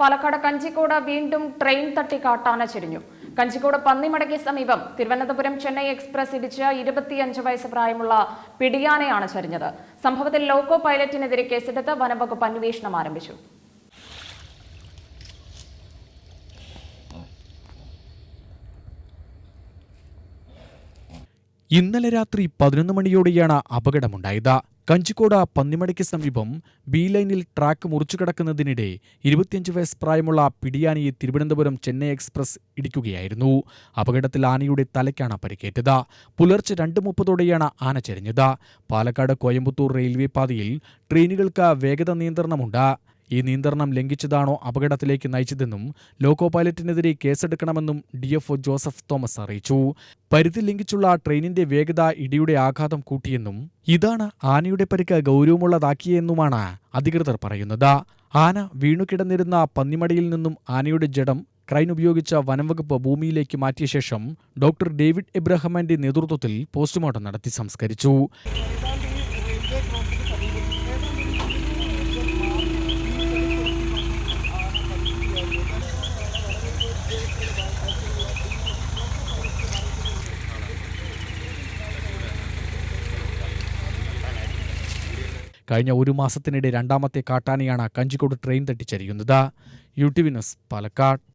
പാലക്കാട് കഞ്ചിക്കോട് വീണ്ടും ട്രെയിൻ തട്ടി കാട്ടാന ചെരിഞ്ഞു. കഞ്ചിക്കോട് പന്നിമടയ്ക്ക് സമീപം തിരുവനന്തപുരം ചെന്നൈ എക്സ്പ്രസ് ഇടിച്ച് ഇരുപത്തിയഞ്ച് വയസ്സ് പ്രായമുള്ള പിടിയാനയാണ് ചരിഞ്ഞത്. സംഭവത്തിൽ ലോക്കോ പൈലറ്റിനെതിരെ കേസെടുത്ത് വനംവകുപ്പ് അന്വേഷണം ആരംഭിച്ചു. ഇന്നലെ രാത്രി പതിനൊന്ന് മണിയോടെയാണ് അപകടമുണ്ടായത്. കഞ്ചിക്കോട് പന്നിമടയ്ക്ക് സമീപം ബി ലൈനിൽ ട്രാക്ക് മുറിച്ചു കിടക്കുന്നതിനിടെ ഇരുപത്തിയഞ്ച് വയസ്സ് പ്രായമുള്ള പിടിയാനിയെ തിരുവനന്തപുരം ചെന്നൈ എക്സ്പ്രസ് ഇടിക്കുകയായിരുന്നു. അപകടത്തിൽ ആനയുടെ തലയ്ക്കാണ് പരിക്കേറ്റത്. പുലർച്ചെ രണ്ട് മുപ്പതോടെയാണ് ആന ചെരിഞ്ഞത്. പാലക്കാട് കോയമ്പത്തൂർ റെയിൽവേ പാതയിൽ ട്രെയിനുകൾക്ക് വേഗത നിയന്ത്രണമുണ്ട്. ഈ നിയന്ത്രണം ലംഘിച്ചതാണോ അപകടത്തിലേക്ക് നയിച്ചതെന്നും ലോക്കോ പൈലറ്റിനെതിരെ കേസെടുക്കണമെന്നും ഡിഎഫ്ഒ ജോസഫ് തോമസ് അറിയിച്ചു. പരിധി ലംഘിച്ചുള്ള ട്രെയിനിന്റെ വേഗത ഇടിയുടെ ആഘാതം കൂട്ടിയെന്നും ഇതാണ് ആനയുടെ പരിക്ക് ഗൗരവമുള്ളതാക്കിയെന്നുമാണ് അധികൃതർ പറയുന്നത്. ആന വീണുകിടന്നിരുന്ന പന്നിമടിയിൽ നിന്നും ആനയുടെ ജഡം ക്രൈൻ ഉപയോഗിച്ച വനംവകുപ്പ് ഭൂമിയിലേക്ക് മാറ്റിയ ശേഷം ഡോക്ടർ ഡേവിഡ് എബ്രഹമാന്റെ നേതൃത്വത്തിൽ പോസ്റ്റ്മോർട്ടം നടത്തി സംസ്കരിച്ചു. കഴിഞ്ഞ ഒരു മാസത്തിനിടെ രണ്ടാമത്തെ കാട്ടാനയാണ് Kanjikode train തട്ടിച്ചരിയുന്നത് U T V news Palakkad.